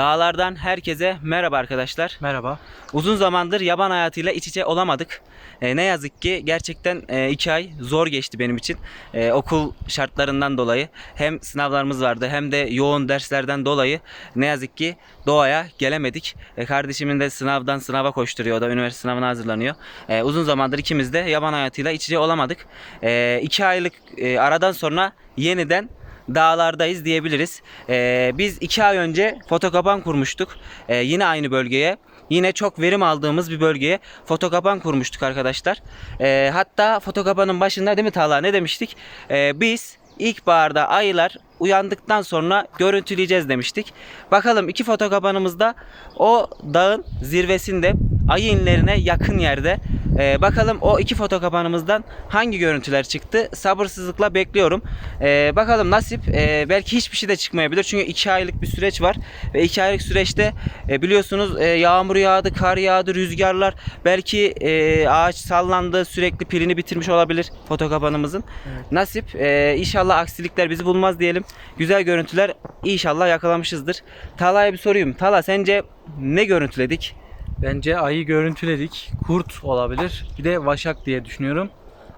Dağlardan herkese merhaba arkadaşlar. Merhaba. Uzun zamandır yaban hayatıyla iç içe olamadık. E, ne yazık ki gerçekten e, iki ay zor geçti benim için. E, okul şartlarından dolayı hem sınavlarımız vardı hem de yoğun derslerden dolayı ne yazık ki doğaya gelemedik. E, kardeşimin de sınavdan sınava koşturuyor. O da üniversite sınavına hazırlanıyor. E, uzun zamandır ikimiz de yaban hayatıyla iç içe olamadık. E, iki aylık e, aradan sonra yeniden dağlardayız diyebiliriz. Ee, biz iki ay önce fotokapan kurmuştuk. Ee, yine aynı bölgeye. Yine çok verim aldığımız bir bölgeye fotokapan kurmuştuk arkadaşlar. Ee, hatta fotokapanın başında değil mi Talha ne demiştik? Ee, biz ilkbaharda ayılar uyandıktan sonra görüntüleyeceğiz demiştik. Bakalım iki fotokapanımızda o dağın zirvesinde ayı inlerine yakın yerde. Ee, bakalım o iki fotokapanımızdan hangi görüntüler çıktı? Sabırsızlıkla bekliyorum. Ee, bakalım nasip. Ee, belki hiçbir şey de çıkmayabilir. Çünkü iki aylık bir süreç var. Ve iki aylık süreçte e, biliyorsunuz e, yağmur yağdı, kar yağdı, rüzgarlar. Belki e, ağaç sallandı, sürekli pilini bitirmiş olabilir fotokapanımızın. Nasip. E, inşallah aksilikler bizi bulmaz diyelim. Güzel görüntüler inşallah yakalamışızdır. Talha'ya bir sorayım. Talha sence ne görüntüledik? Bence ayı görüntüledik. Kurt olabilir. Bir de vaşak diye düşünüyorum.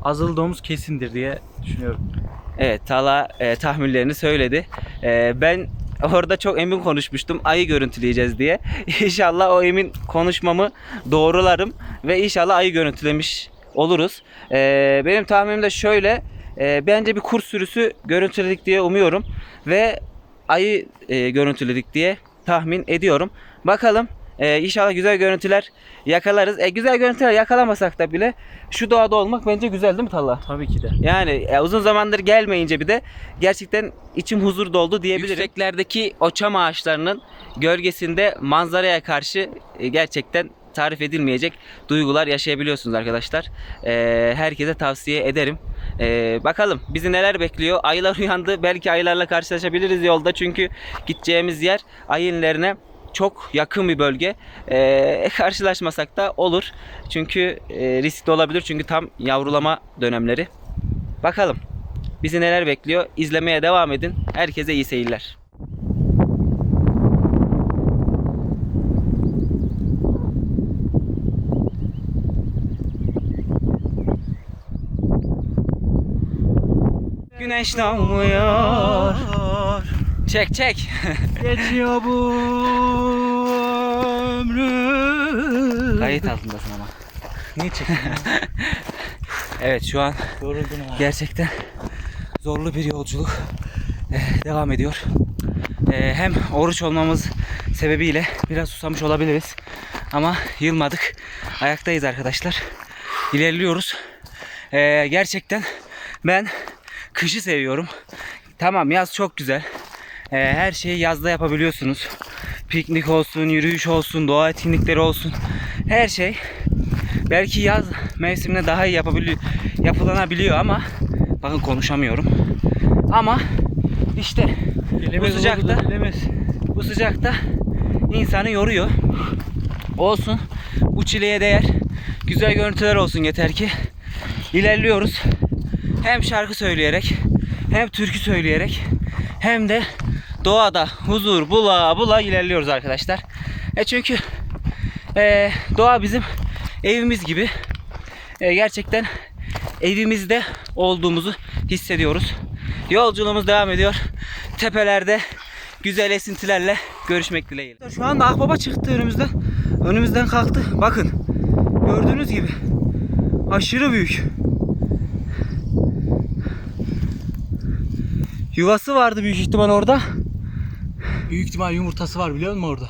Azılı domuz kesindir diye düşünüyorum. Evet Tala e, tahminlerini söyledi. E, ben orada çok emin konuşmuştum ayı görüntüleyeceğiz diye. İnşallah o emin konuşmamı doğrularım ve inşallah ayı görüntülemiş oluruz. E, benim tahminim de şöyle. E, bence bir kurt sürüsü görüntüledik diye umuyorum ve ayı e, görüntüledik diye tahmin ediyorum. Bakalım e, inşallah güzel görüntüler yakalarız. E, güzel görüntüler yakalamasak da bile şu doğada olmak bence güzel değil mi Talha? Tabii ki de. Yani e, uzun zamandır gelmeyince bir de gerçekten içim huzur doldu diyebilirim. Yükseklerdeki o çam ağaçlarının gölgesinde manzaraya karşı e, gerçekten tarif edilmeyecek duygular yaşayabiliyorsunuz arkadaşlar. E, herkese tavsiye ederim. E, bakalım bizi neler bekliyor. Ayılar uyandı. Belki ayılarla karşılaşabiliriz yolda. Çünkü gideceğimiz yer ayınlarına çok yakın bir bölge. Ee, karşılaşmasak da olur. Çünkü e, riskli olabilir. Çünkü tam yavrulama dönemleri. Bakalım bizi neler bekliyor. İzlemeye devam edin. Herkese iyi seyirler. Güneş doğmuyor. Çek çek. Geçiyor bu ömrüm. Kayıt altındasın ama. Niye çekiyorsun? Evet şu an gerçekten zorlu bir yolculuk eh, devam ediyor. Eh, Hem oruç olmamız sebebiyle biraz susamış olabiliriz. Ama yılmadık. Ayaktayız arkadaşlar. İlerliyoruz. Eh, Gerçekten ben kışı seviyorum. Tamam yaz çok güzel. Eh, Her şeyi yazda yapabiliyorsunuz. Piknik olsun, yürüyüş olsun, doğa etkinlikleri olsun. Her şey belki yaz mevsiminde daha iyi yapabiliyor, yapılanabiliyor ama bakın konuşamıyorum. Ama işte bu sıcakta Bilemez. bu sıcakta insanı yoruyor. Olsun. Bu çileye değer. Güzel görüntüler olsun yeter ki. İlerliyoruz. Hem şarkı söyleyerek hem türkü söyleyerek hem de doğada huzur bula bula ilerliyoruz arkadaşlar. E çünkü e, doğa bizim evimiz gibi. E, gerçekten evimizde olduğumuzu hissediyoruz. Yolculuğumuz devam ediyor. Tepelerde güzel esintilerle görüşmek dileğiyle. Şu anda akbaba çıktı önümüzden. Önümüzden kalktı. Bakın. Gördüğünüz gibi. Aşırı büyük. Yuvası vardı büyük ihtimal orada. Büyük ihtimal yumurtası var biliyor musun orada?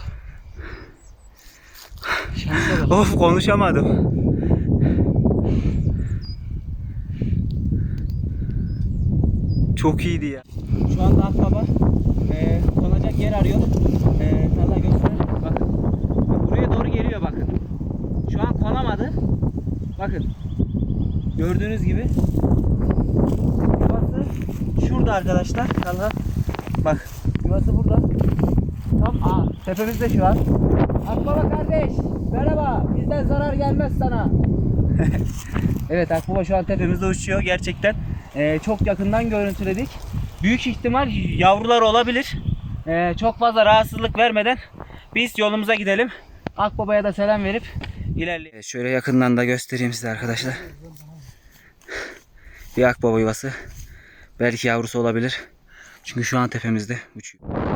Şansa bak. Of konuşamadım. Çok iyiydi ya. Şu anda Akbaba e, konacak yer arıyor. E, Allah göster. Bakın. Buraya doğru geliyor bakın. Şu an konamadı. Bakın. Gördüğünüz gibi. Yuvası şurada arkadaşlar. Allah. Bak. Yuvası burada. Tam aa, tepemizde şu an. Akbaba kardeş. Merhaba. Bizden zarar gelmez sana. evet Akbaba şu an tepemizde uçuyor gerçekten. Ee, çok yakından görüntüledik. Büyük ihtimal yavrular olabilir. Ee, çok fazla rahatsızlık vermeden Biz yolumuza gidelim. Akbaba'ya da selam verip ilerleyelim. Şöyle yakından da göstereyim size arkadaşlar. Bir akbaba yuvası. Belki yavrusu olabilir. Çünkü şu an tepemizde uçuyor.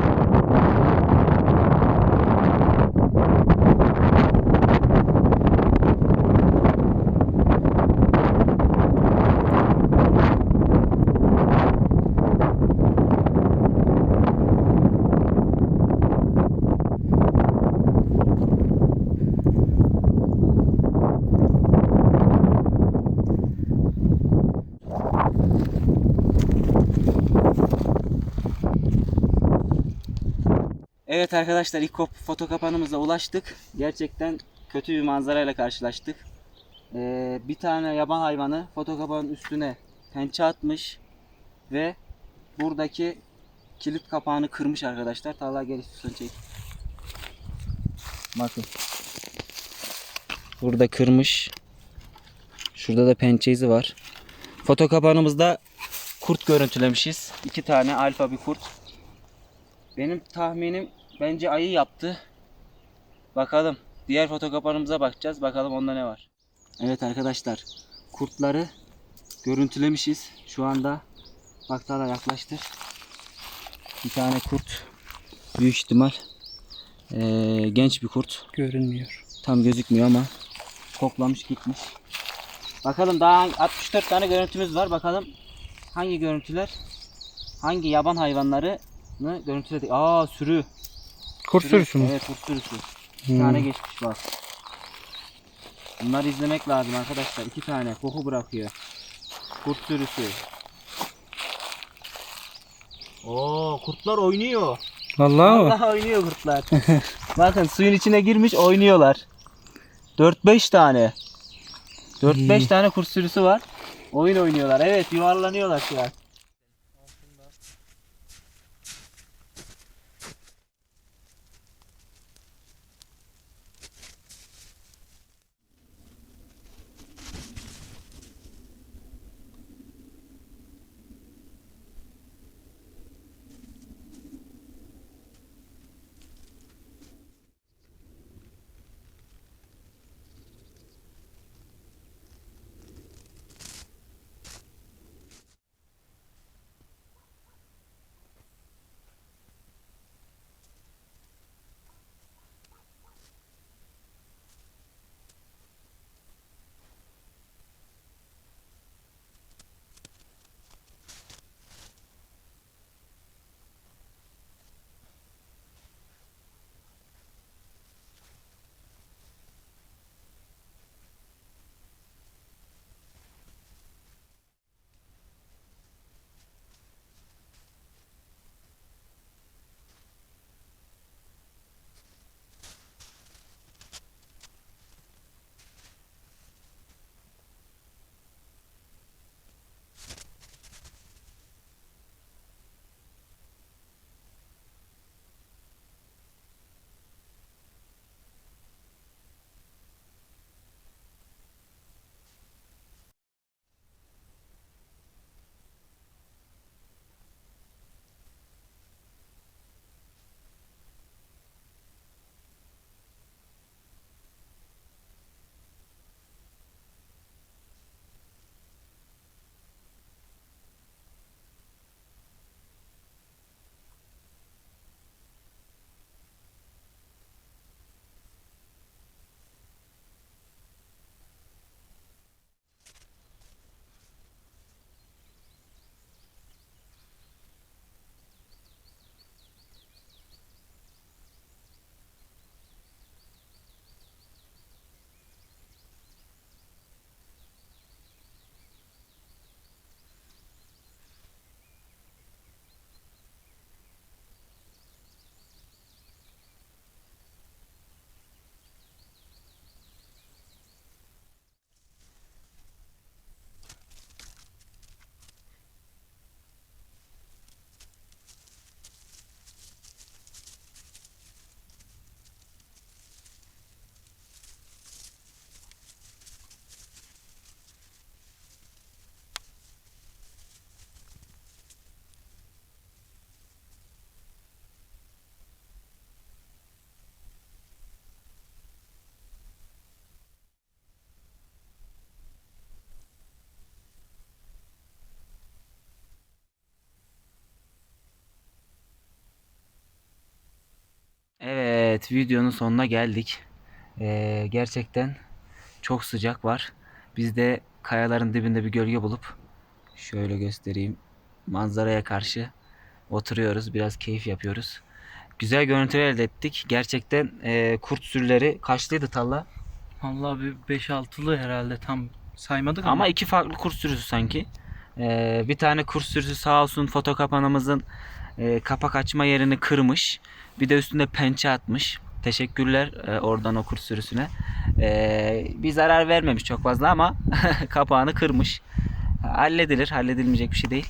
Evet arkadaşlar ilk foto kapanımıza ulaştık. Gerçekten kötü bir manzarayla karşılaştık. Ee, bir tane yaban hayvanı foto kapanın üstüne pençe atmış ve buradaki kilit kapağını kırmış arkadaşlar. Talha gel istiyorsan çek. Bakın. Burada kırmış. Şurada da pençe izi var. Foto kapağımızda kurt görüntülemişiz. İki tane alfa bir kurt. Benim tahminim bence ayı yaptı. Bakalım. Diğer fotokapanımıza bakacağız. Bakalım onda ne var. Evet arkadaşlar. Kurtları görüntülemişiz. Şu anda baktala yaklaştır. Bir tane kurt. Büyük ihtimal eee, genç bir kurt. Görünmüyor. Tam gözükmüyor ama koklamış gitmiş. Bakalım daha 64 tane görüntümüz var. Bakalım hangi görüntüler hangi yaban hayvanlarını görüntüledik. Aa sürü. Kurt sürüsü mü? Evet kurt sürüsü. Bir Hmm. tane geçmiş bak. Bunları izlemek lazım arkadaşlar. İki tane koku bırakıyor. Kurt sürüsü. Oo kurtlar oynuyor. Vallahi mı? Allah oynuyor kurtlar. Bakın suyun içine girmiş oynuyorlar. 4-5 tane. 4-5 İyi. tane kurt sürüsü var. Oyun oynuyorlar. Evet yuvarlanıyorlar şu an. Evet videonun sonuna geldik. Ee, gerçekten çok sıcak var. Biz de kayaların dibinde bir gölge bulup şöyle göstereyim. Manzaraya karşı oturuyoruz. Biraz keyif yapıyoruz. Güzel görüntüler elde ettik. Gerçekten e, kurt sürüleri kaçlıydı Talla? Vallahi bir 5-6'lı herhalde tam saymadık ama, Ama iki farklı kurt sürüsü sanki. Ee, bir tane kurt sürüsü sağ olsun foto kapanımızın e, kapak açma yerini kırmış. Bir de üstünde pençe atmış. Teşekkürler e, oradan o kurt sürüsüne. Ee, bir zarar vermemiş çok fazla ama kapağını kırmış. Halledilir. Halledilmeyecek bir şey değil.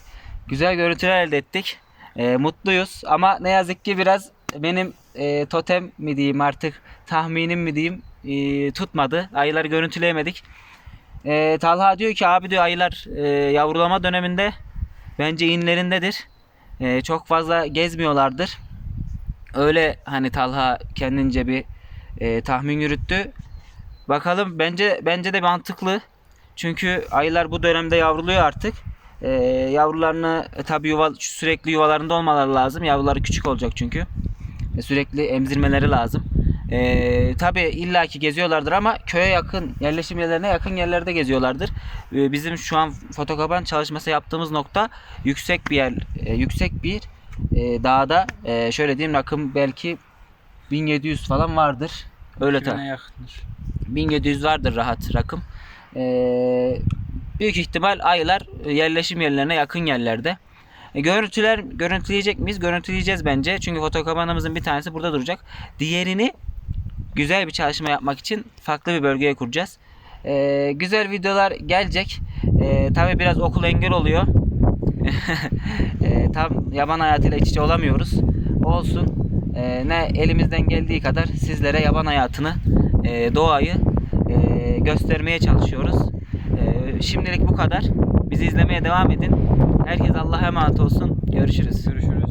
Güzel görüntüler elde ettik. Ee, mutluyuz ama ne yazık ki biraz benim e, totem mi diyeyim artık tahminim mi diyeyim e, tutmadı. Ayıları görüntüleyemedik. E, Talha diyor ki abi diyor ayılar e, yavrulama döneminde bence inlerindedir. E, çok fazla gezmiyorlardır. Öyle hani Talha kendince bir e, tahmin yürüttü. Bakalım bence bence de mantıklı. Çünkü ayılar bu dönemde yavruluyor artık. E, yavrularını e, tabii yuva, sürekli yuvalarında olmaları lazım. Yavruları küçük olacak çünkü. E, sürekli emzirmeleri lazım. E, tabii illaki geziyorlardır ama köye yakın, yerleşim yerlerine yakın yerlerde geziyorlardır. E, bizim şu an fotokapan çalışması yaptığımız nokta yüksek bir yer, e, yüksek bir e, dağda. E, şöyle diyeyim rakım belki 1700 falan vardır. Öyle ta- Güne yakındır. 1700 vardır rahat rakım. Ee, büyük ihtimal ayılar yerleşim yerlerine yakın yerlerde. E, görüntüler görüntüleyecek miyiz? Görüntüleyeceğiz bence. Çünkü fotokameramızın bir tanesi burada duracak. Diğerini güzel bir çalışma yapmak için farklı bir bölgeye kuracağız. Ee, güzel videolar gelecek. Ee, tabii biraz okul engel oluyor. Ee, tam yaban hayatıyla iç içe olamıyoruz. Olsun. Ee, ne elimizden geldiği kadar sizlere yaban hayatını, e, doğayı e, göstermeye çalışıyoruz. Ee, şimdilik bu kadar. Bizi izlemeye devam edin. Herkes Allah'a emanet olsun. Görüşürüz. Görüşürüz.